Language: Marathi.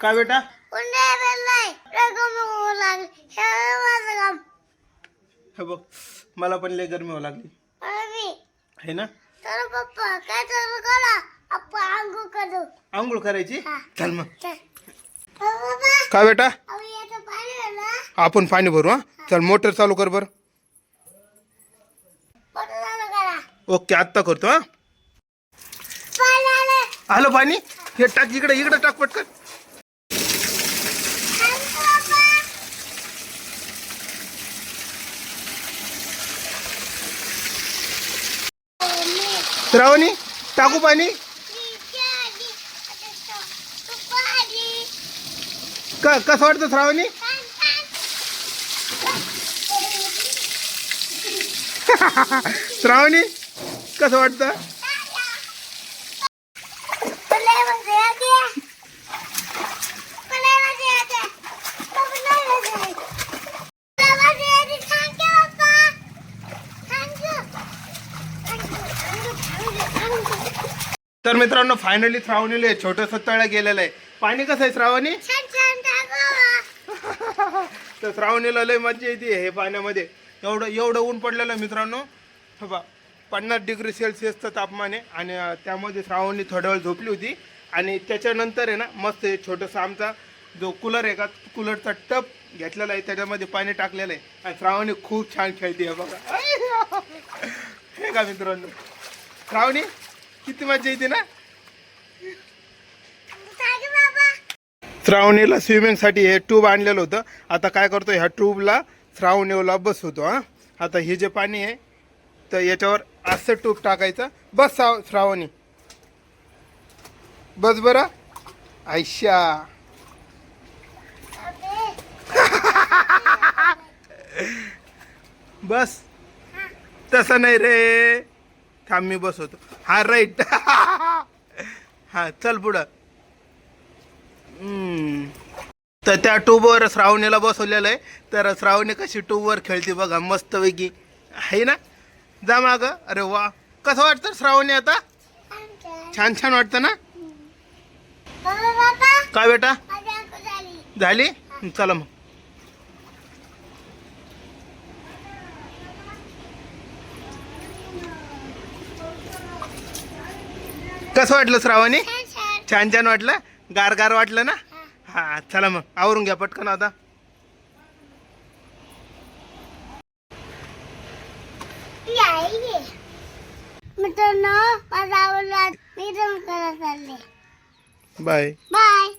काय बेटा? होऊ हे हे बघ मला पण लय गरमी व्हावं लागली. आहे ना? तर पप्पा काय चालू करा? आपण आंघोळ करू. आंघोळ करायची? हा. चल मग. हो काय बेटा? आपण पाणी भरू हा? चल मोटर चालू कर बर. ओके आत्ता करतो हा. आलं पाणी? हे टाक इकडे इकडे टाक पटकन थांब बाबा. मी- श्रावणी टाकू पाणी? क कसं वाटतं श्रावणी श्रावणी कसं वाटतं? तर मित्रांनो फायनली श्रावणीला छोटस तळ गेलेलं आहे. पाणी कसं आहे श्रावणी. तर श्रावणीला लय मजा येते हे पाण्यामध्ये. एवढं एवढं ऊन पडलेलं आहे मित्रांनो. बा पन्नास डिग्री सेल्सिअसचं तापमान आहे. आणि त्यामध्ये श्रावणी थोड्या वेळ झोपली होती. आणि त्याच्यानंतर आहे ना मस्त हे छोटंसं आमचा जो कूलर आहे का कूलरचा टप घेतलेला आहे. त्याच्यामध्ये पाणी टाकलेलं आहे. आणि श्रावणी खूप छान खेळते बघा. हे का मित्रांनो? श्रावणी? किती मजा येते ना. श्रावणीला स्विमिंगसाठी हे ट्यूब आणलेलं होतं. आता काय करतो ह्या ट्यूबला श्रावणीला बसवतो हा. आता हे जे पाणी आहे तर याच्यावर असं ट्यूब टाकायचं. बस श्रावणी. बस बरं. आयशा. बस. तसं नाही रे. थांब मी बसवतो. हा राईट हा चल पुढं. तर त्या ट्यूबवर श्रावणीला बसवलेलं आहे. तर श्रावणी कशी ट्यूबवर खेळते बघा मस्तपैकी. आहे ना? जा माग. अरे वा. कसं वाटतं श्रावणी आता. छान छान वाटतं ना. काय बेटा. झाली? चला मग. कसं वाटलं श्रावणी? छान छान. वाटलं? गार गार वाटलं ना? हा. चला मग आवरून घ्या पटकन आता. मित्रांनो बाय. बाय.